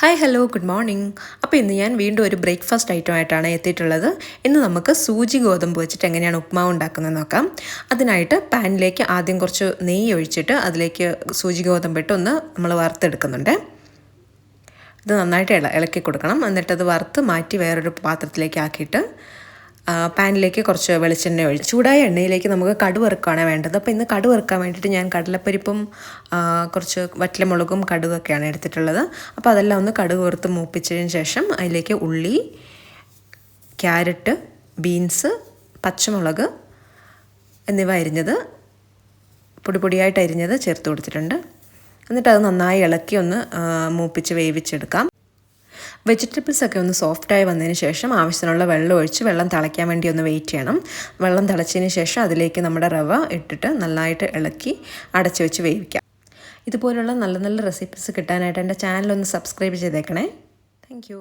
Hi hello good morning അപ്പോൾ ഇന്ന് ഞാൻ വീണ്ടും ഒരു ബ്രേക്ക്ഫാസ്റ്റ് ഐറ്റം ആയിട്ടാണ് എത്തിയിട്ടുള്ളത്. ഇന്ന് നമുക്ക് സൂചി ഗോതമ്പ് വെച്ചിട്ട് എങ്ങനെയാണ് ഉപ്മാവ് ഉണ്ടാക്കുന്നത് നോക്കാം. അതിനായിട്ട് പാനിലേക്ക് ആദ്യം കുറച്ച് നെയ്യ് ഒഴിച്ചിട്ട് അതിലേക്ക് സൂചി ഗോതമ്പ് ഇട്ട് ഒന്ന് നമ്മൾ വറുത്തെടുക്കുന്നുണ്ട്. ഇത് നന്നായിട്ട് ഇള ഇളക്കി കൊടുക്കണം എന്നിട്ടത് വറുത്ത് മാറ്റി വേറൊരു പാത്രത്തിലേക്ക് ആക്കിയിട്ട് പാനിലേക്ക് കുറച്ച് വെളിച്ചെണ്ണ ഒഴിച്ച് ചൂടായ എണ്ണയിലേക്ക് നമുക്ക് കടുവറുക്കാണ് വേണ്ടത്. അപ്പോൾ ഇന്ന് കടുവറുക്കാൻ വേണ്ടിയിട്ട് ഞാൻ കടലപ്പരിപ്പും കുറച്ച് വറ്റലമുളകും കടുകൊക്കെയാണ് എടുത്തിട്ടുള്ളത്. അപ്പോൾ അതെല്ലാം ഒന്ന് കടുക് വറുത്ത് മൂപ്പിച്ചതിന് ശേഷം അതിലേക്ക് ഉള്ളി ക്യാരറ്റ് ബീൻസ് പച്ചമുളക് എന്നിവ അരിഞ്ഞത് പൊടി പൊടിയായിട്ട് അരിഞ്ഞത് ചേർത്ത് കൊടുത്തിട്ടുണ്ട്. എന്നിട്ട് അത് നന്നായി ഇളക്കി ഒന്ന് മൂപ്പിച്ച് വേവിച്ചെടുക്കാം. വെജിറ്റബിൾസ് ഒക്കെ ഒന്ന് സോഫ്റ്റായി വന്നതിന് ശേഷം ആവശ്യത്തിനുള്ള വെള്ളം ഒഴിച്ച് വെള്ളം തിളയ്ക്കാൻ വേണ്ടി ഒന്ന് വെയിറ്റ് ചെയ്യണം. വെള്ളം തിളച്ചതിന് ശേഷം അതിലേക്ക് നമ്മുടെ റവ ഇട്ടിട്ട് നന്നായിട്ട് ഇളക്കി അടച്ചു വെച്ച് വേവിക്കാം. ഇതുപോലുള്ള നല്ല നല്ല റെസിപ്പീസ് കിട്ടാനായിട്ട് എന്റെ ചാനൽ ഒന്ന് സബ്സ്ക്രൈബ് ചെയ്തേക്കണേ. താങ്ക്